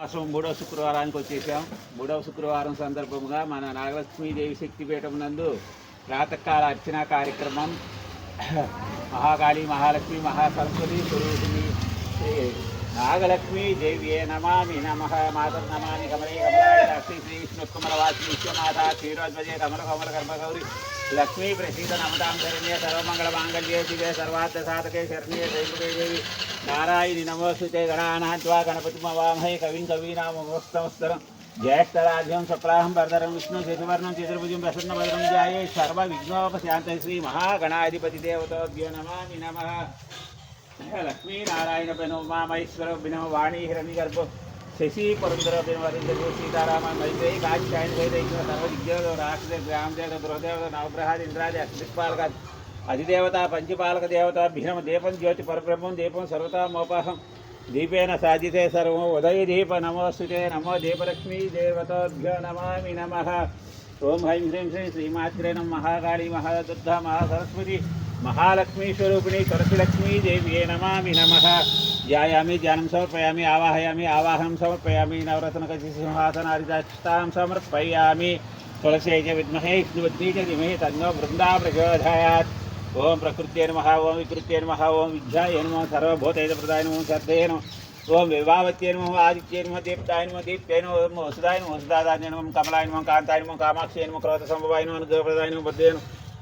మాసం మూడవ శుక్రవారానికి వచ్చేసాం. మూడవ శుక్రవారం సందర్భంగా మన నాగలక్ష్మీదేవి శక్తిపీఠం నందు ప్రాతకాల అర్చన కార్యక్రమం. మహాకాళి మహాలక్ష్మి మహాసరస్వతి స్వరూపిణి నాగలక్ష్మీ దేవ్యే నమామి నమ. మాతర్ నమామి కమలే కమలాయ శ్రీ శ్రీ విశ్వమాత క్షీరోధ్వజే కమల కమల కర్మగౌరి. లక్ష్మీ ప్రసీద నమతాం శరణ్య సర్వమంగళ మాంగళ్యే శివే సర్వార్థ సాధకే శరణ్యే శ్రీముఖే దేవి. నారాయణి నమోస్తుతే గణానాద్వా గణపతిమవామహే కవిం కవీనామోస్తమస్తరం. జ్యేష్ఠరాజ్యం శుక్లాహం వరదరం విష్ణు చతుర్వర్ణం చతుర్భుజం ప్రసన్నభద్రం జాయే. సర్వ విఘ్నోపశాంత శ్రీ మహాగణాధిపతి దేవతోభ్యో నమామి నమ. లక్ష్మీనారాయణ బినో ఉమామహేశ్వర బినో వాణి హిరణి గర్భ శశి పురంధర బిన వరింద్ర సీతారామ మైత్రేయి కాక్షాయన వైదైక సర్వ విద్యోగ రాక్షస గ్రామదేవత గృహదేవత నవగ్రహాది ఇంద్రాది అష్టదిక్పాలక అధిదేవత పంచపాలక దేవత భీమ దీపం జ్యోతి పరబ్రహ్మం దీపం సర్వతామోపాహం దీపేన సాధితే సర్వం ఉదయ దీప నమోస్తుతే నమో దీపలక్ష్మీ దేవతాభ్యో నమామి నమ ఓం హైం హ్రీం శ్రీ శ్రీమాత్రే నమ మహాకాళీ మహాదుర్ధ మహాసరస్వతి మహాలక్ష్మీ స్వరూపిణి సరస్వలక్ష్మీ దేవ్యే నమామి నమ ధ్యాయామి ధ్యానం సమర్పయామి ఆవాహయామి ఆవాహనం సమర్పయామి నవరత్నకసి సింహాసనారిదాక్షతాం సమర్పయామి తులసే చ విద్మహే విష్ణువద్నీ చ ధిమహి తన్నో బృందా ప్రచోదయాత్ ఓం ప్రకృత్యే నమ ఓం వికృత్యే నమ ఓం విద్యాయ నమ సర్వభూతైత ప్రదాయ నమ శ్రద్ధే నమ ఓం విభావత్యే నమ ఆదిత్యే నమ దీప్తాయ నమ దీప్తే నమ ఓం వసుదాయ నమ వసుదాదాయ నమ కమలాయ నమ కాంతాయ నమ కామాక్షి నమ క్రోధ సంభవాయ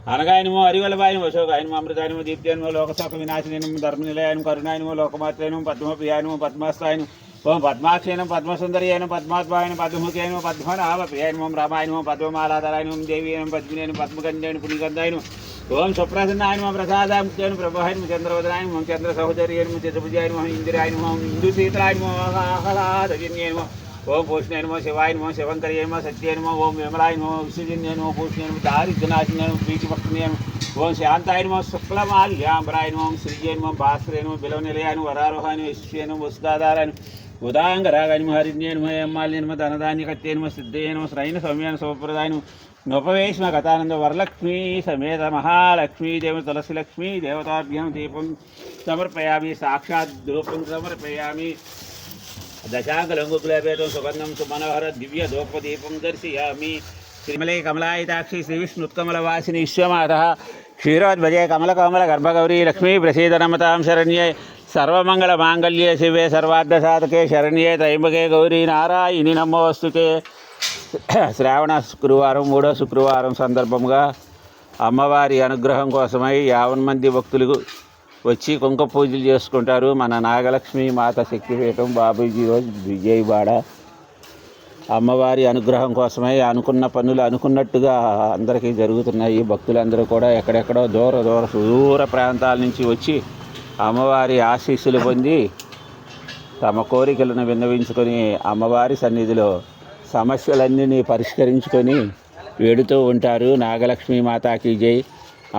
అనగాయనమో అనుగ్రహప్రదాయ నమ బుద్ధే నమ అనగాయ నమో లోకశోక వినాశిని నమ ధర్మనిలయ నమ కరుణాయ నమ లోకమాత్రే నమ పద్మప్రియాయ నమ పద్మాస్తాయ నమ ఓం పద్మాక్షేనం పద్మసుందరియేనం పద్మాత్మాయన పద్మముఖేనం పద్మనాభప్రియాయనం రామాయణం పద్మమాలాధరాయనం దేవీనం పద్మినేను పద్మగంధేను పుణిగంధాయనం ఓం సుప్రసన్నాయనం ప్రసాదాముఖ్యాను ప్రభాయనం చంద్రవదనాయనం చంద్ర సహోదర్యనం చతుర్భుజాయనం ఇందిరాయనం ఇందు శీతలాయనం ఆహ్లాదజన్యేనమో ओम भूषण नमो शिवाय नमो शिवंकरिय नमो सत्य नमो ओम विमलाय नमो विश्वजिन्य नमो भूषण नमो दारिद्रनाशिन नमो बीजभक्तनीय नमो ओम शांताय नमो शुक्लमाल्याम्बराय नमो श्रीजय नमो भास्करे नमो बिलवनिलयाय नमो वरारोह नमो ईश्वरीय नमो वसुदाधाराय नमो उदांग उदांगरागाय नमो हरिज्ञ नमो अम्माल्य नमो धनदान्य धनधान्यकत्ये नमो सिद्धये नमो श्रैन सौम्यान सोप्रदाय नमो नोपवेश्म कथानंद वरलक्ष्मी, समेत महालक्ष्मी, देव तुलसी लक्ष्मी देवताभ्यं दीपं समर्पयामि, साक्षात् रूपं समर्पयामि। దశాంగలంగుకులభేదం సుగంధం సుమనోహర దివ్య దోపదీపం దర్శయామి శ్రీమలే కమలాయితాక్షి శ్రీ విష్ణుత్కమలవాసిని విశ్వమాత క్షీరోద్భజే కమలకమల గర్భగౌరీ లక్ష్మీ ప్రసీదనమతాం శరణ్యే సర్వమంగళ మాంగళ్యే శివే సర్వార్థ సాధకే శరణ్యే త్రయంబకే గౌరీ నారాయణి నమోస్తుతే శ్రావణ శుక్రవారం మూడో శుక్రవారం సందర్భంగా అమ్మవారి అనుగ్రహం కోసమై యావన్ మంది భక్తులు వచ్చి కుంక పూజలు చేసుకుంటారు. మన నాగలక్ష్మి మాత శక్తిపీఠం బాబూజీ రోజు విజయవాడ. అమ్మవారి అనుగ్రహం కోసమే అనుకున్న పనులు అనుకున్నట్టుగా అందరికీ జరుగుతున్నాయి. భక్తులందరూ కూడా ఎక్కడెక్కడో దూర దూర సుదూర ప్రాంతాల నుంచి వచ్చి అమ్మవారి ఆశీస్సులు పొంది తమ కోరికలను విన్నవించుకొని అమ్మవారి సన్నిధిలో సమస్యలన్నీ పరిష్కరించుకొని వేడుతూ ఉంటారు. నాగలక్ష్మి మాతాకి జై.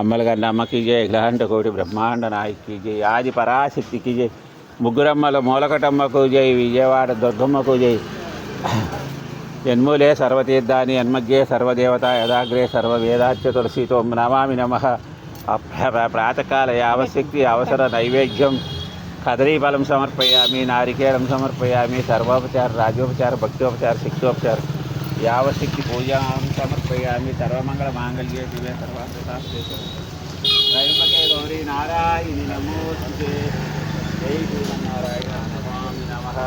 అమ్మలగన్న అమ్మకి జై ఇలాంటి కోటి బ్రహ్మాండ నాయకి జై ఆది పరాశక్తికి జై ముగ్గురమ్మల మూలకటమ్మకు జై విజయవాడ దుర్గమ్మకు జై. జన్మూలే సర్వతీర్థాని అన్మగ్గే సర్వదేవత యదాగ్రే సర్వవేదాచ్య తులసీతో నమామి నమ. ప్రాతకాల యావశక్తి అవసర నైవేద్యం. కదలీఫలం సమర్పయామి నారికేళం సమర్పయామి సర్వోపచార రాజోపచార భక్తోపచార శక్తోపచార యావశక్తి పూజాం సమర్పయామి సర్వమంగళ మాంగళ్యే శివే సర్వాంగే గౌరీ నారాయణి నమోస్తుతే జై శ్రీమన్నారాయణ నమామి నమః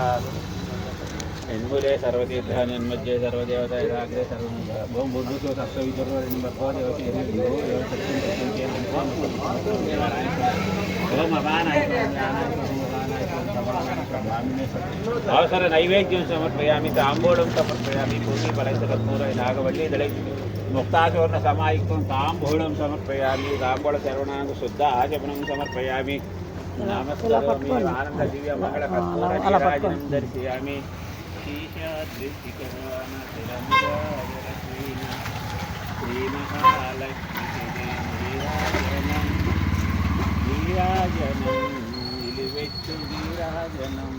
ఎన్ములే సర్వతీర్థాన్ని ఎన్మధ్యే సర్వదేవత యథాగ్రే సర్వం భూం భూర్భుతో తత్వవిదుర్వరిణి భర్గో దేవతి ఓం అపానాయ అవసర నైవేద్యం సమర్పయామి తాంబూలం సమర్పయామి పూర్ణి ఫలైతకర్పూర నాగవల్లి దళై ముక్తాచూర్ణ సమాయుక్తం తాంబూలం సమర్పయామి తాంబూల శరవణానికి శుద్ధ ఆచమనం సమర్పయామి. నమస్కారం ఆనంద దివ్య మంగళ కర్పూర నీరాజనం దర్శయామి. శ్రీమహాలక్ష్మీరాజనం నిలువెత్తు వీరాజనం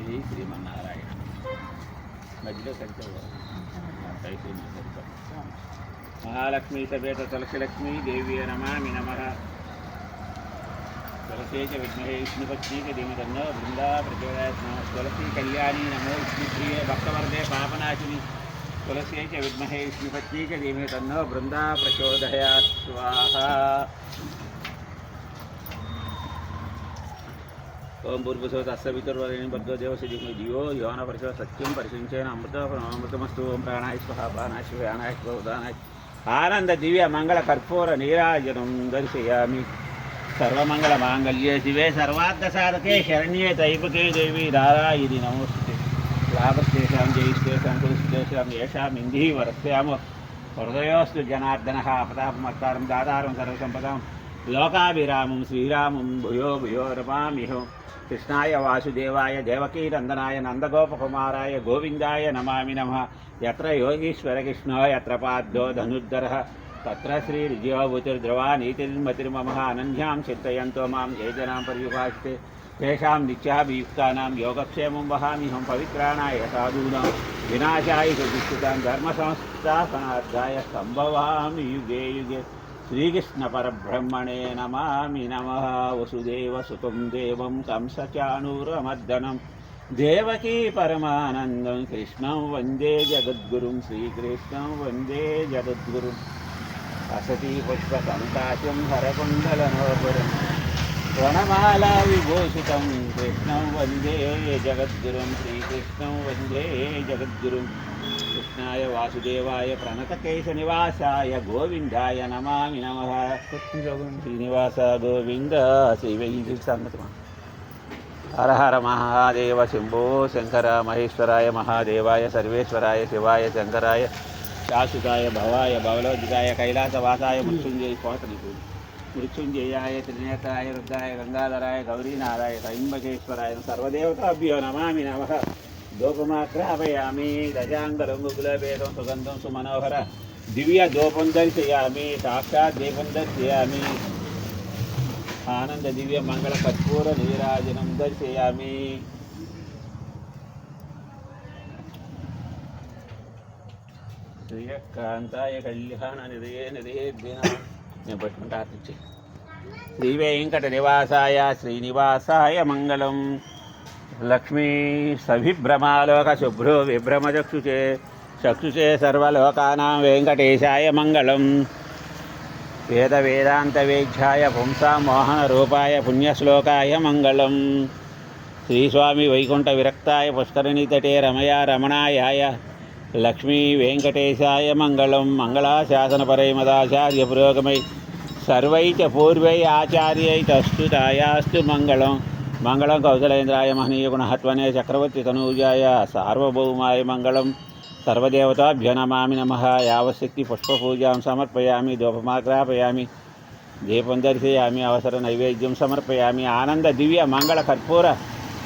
ఇది శ్రీమన్నారాయణ మధ్యలో సరిపోయారు అయిపోయింది సరిపోయింది మహాలక్ష్మీ సమేత తులసిలక్ష్మి దేవి నమామి నమ. తులసేచ విఘ్నరే విష్ణుపత్నీక దేవిదన్న బృందా ప్రచోదయ తులసి కళ్యాణి నమో విష్ణుప్రియ భక్తవర్దే పాపనాశిని. తులసేచ విద్మహే విష్ణుపత్నీక దేవిదన్న బృందా ప్రచోదయా స్వాహ ఓం భూర్భుసో తస్య పితుర్వరేణి భర్గో దేవసి దిగ్మ యోన పరిశో సత్యం పరిశించేన అమృత అమృతమస్తు ఓం ప్రాణాయ స్వహ ప్రాణాయ శివ యానాయ ఆనంద దివ్య మంగళ కర్పూర నీరాజనం దర్శయామి. సర్వమంగళ మాంగళ్యే శివే సర్వార్థ సాధకే శరణ్యే తైపకే దేవి నారాయణి నమోస్తుతే. లాభస్తేషాం జయిస్తేషాం కురుస్తేషాం ఏషాం ఇందీ వరస్యాము. హృదయోస్తు జనార్దన అపతాపమత్తారం దాతారం సర్వసంపదాం. లోకాభిరామం శ్రీరామం భూయో భూయో రమామిహం కృష్ణాయ వాసుదేవాయ దేవకీనందనాయ నందగోపకుమారాయ గోవిందాయ నమామి నమ. ఎత్ర యోగీశ్వర కృష్ణ ఎత్ర పార్థో ధనుర్ధర. తత్ర శ్రీ విజయోభూతిర్ధ్రువా నీతిర్మతిర్మమ అనన్యాం చింతయంతో మాం ఏ జనాం పర్యుభాషితే తేషాం నిత్యాభియుక్తానాం యోగక్షేమం వహామిహం పవిత్రాణాయ సాధూనాం. వినాశాయ దుష్కృతాం ధర్మ సంస్థాపనార్థాయ సంభవామి యుగే యుగే. శ్రీకృష్ణ పరబ్రహ్మణే నమామి నమ. వసుదేవ సుతం దేవం కంసచాణూరమర్దనం దేవకీ పరమానందం కృష్ణం వందే జగద్గురుం శ్రీకృష్ణం వందే జగద్గురుం. వసతి పుష్పకంకాశం హరకుండలనోపురం. ప్రణమాలా విభూషితం కృష్ణం వందే జగద్గురుం శ్రీకృష్ణం వందే జగద్గురుం. శ్రీకృష్ణాయ వాసుదేవాయ ప్రణతకేశ నివాసాయ గోవిందాయ నమామి నమ. శ్రీనివాస గోవింద శ్రీ వెయ్యి హర హర మహాదేవ శంభో శంకర మహేశ్వరాయ మహాదేవాయ సర్వేశ్వరాయ శివాయ శంకరాయ శాశ్వతాయ భవాయ భవలోజితాయ కైలాసవాసాయ మృత్యుంజయ కోటలి మృత్యుంజయాయ త్రినేతాయ రుద్రాయ గంగాధరాయ గౌరీనారాయ త్రయంబకేశ్వరాయ సర్వదేవతాభ్యో నమామి నమ. దూపమాగ్రాపయామి గజాంగరం గులాబేదం సుగంధం సుమనోహర దివ్య దూపం దర్శయామి సాక్షాత్ దీపం దర్శయామి. ఆనంద దివ్య మంగళ కర్పూర నీరాజనం దర్శయామి. శ్రీయకాంతాయ కళ్యాణ నిధయే నిధయే నేను పట్టుకుంటా ఆర్తించి. శ్రీ వెంకట నివాసాయ శ్రీనివాసాయ మంగళం. లక్ష్మీ సవిభ్రమాలోక శుభ్రో విభ్రమచక్షుచే చక్షుచే సర్వలోకానాం వెంకటేశాయ మంగళం. వేద వేదాంత వేధ్యాయ పుంసా మోహన రూపాయ పుణ్యశ్లోకాయ మంగళం. శ్రీస్వామి వైకుంఠ విరక్తాయ పుష్కరిణి తటే రమయ రమణాయాయ లక్ష్మీ వెంకటేశాయ మంగళం. మంగళాశాసన పరైమదాచార్య పురోగమై సర్వై పూర్వై ఆచార్యై తస్తుతాయాస్తు మంగళం. మంగళం కౌశలేంద్రాయ మహనీయ గుణహత్వనే చక్రవర్తి తనూజాయ సార్వభౌమాయ మంగళం. సర్వదేవతాభ్య నమామి నమ. యావశక్తి పుష్పపూజాం సమర్పయామి ధూపమాగ్రాపయామి దీపం దర్శయామి అవసర నైవేద్యం సమర్పయామి ఆనంద దివ్య మంగళ కర్పూర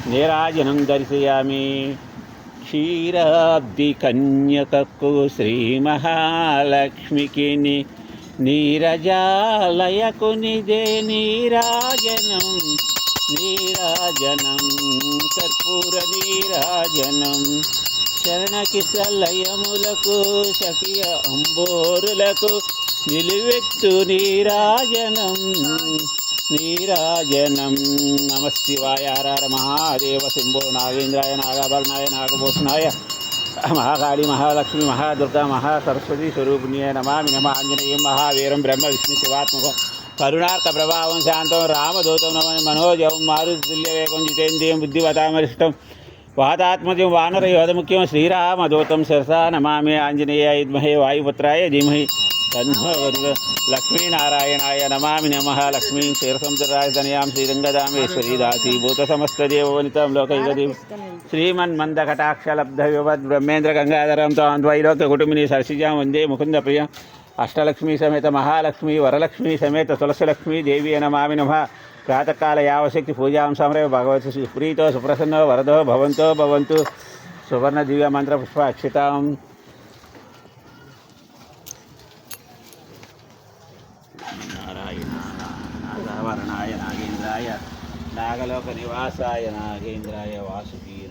నీరాజనం దర్శయామి. క్షీరాబ్ది కన్యకకు శ్రీ మహాలక్ష్మికి నీరజాలయకు నిదే నీరాజనం. నీరాజనం కర్పూర నీరాజనం. శరణకిసలయములకు సఖియ అంబోరులకు నిలువెత్తు నీరాజనం. నీరాజనం. నమ శివాయ హర మహాదేవ శంభో నాగేంద్రాయ నాగాభరణాయ నాగభూషణాయ. మహాకాళి మహాలక్ష్మి మహాదుర్గా మహాసరస్వతి స్వరూపిణ్యే నమామి నమ. ఆంజనేయం మహావీరం బ్రహ్మ విష్ణు శివాత్మకం. కరుణార్థ ప్రభావం శాంతం రామదూతం నమని మనోజవం మారుతుల్యవేగం జితేంద్రియం బుద్ధివతామరిష్టం వాతాత్మజం వానరయోధముఖ్యం శ్రీరామదూతం శిరసా నమామి ఆంజనేయ విద్మహే వాయుపుత్రాయ ధీమహి తన్మో వరుణ లక్ష్మీనారాయణాయ నమామి నమ లక్ష్మీ క్షీరసముద్రరాజధనయాం శ్రీరంగదామేశ్వరీ దాసీ భూత సమస్తదేవనితం లోకైకదీం శ్రీమన్మందకటాక్షలబ్ధ వివద్ బ్రహ్మేంద్ర గంగాధరం తాంద్వైలోక్య కుటుంబిని సరసిజాం వందే ముకుంద ప్రియ అష్టలక్ష్మీ సమేత మహాలక్ష్మి వరలక్ష్మి సమేత తులసిలక్ష్మి దేవి నమామి నమ ప్రాతకాల యావశక్తి పూజాం సమరే భగవతి సుప్రీతో సుప్రసన్నో వరదో భవంతో భవంతు సువర్ణ దివ్య మంత్ర పుష్ప అక్షితాం నారాయణ నాగేంద్రాయ నాగలోక నివాసాయ నాగేంద్రాయ వాసుకీయ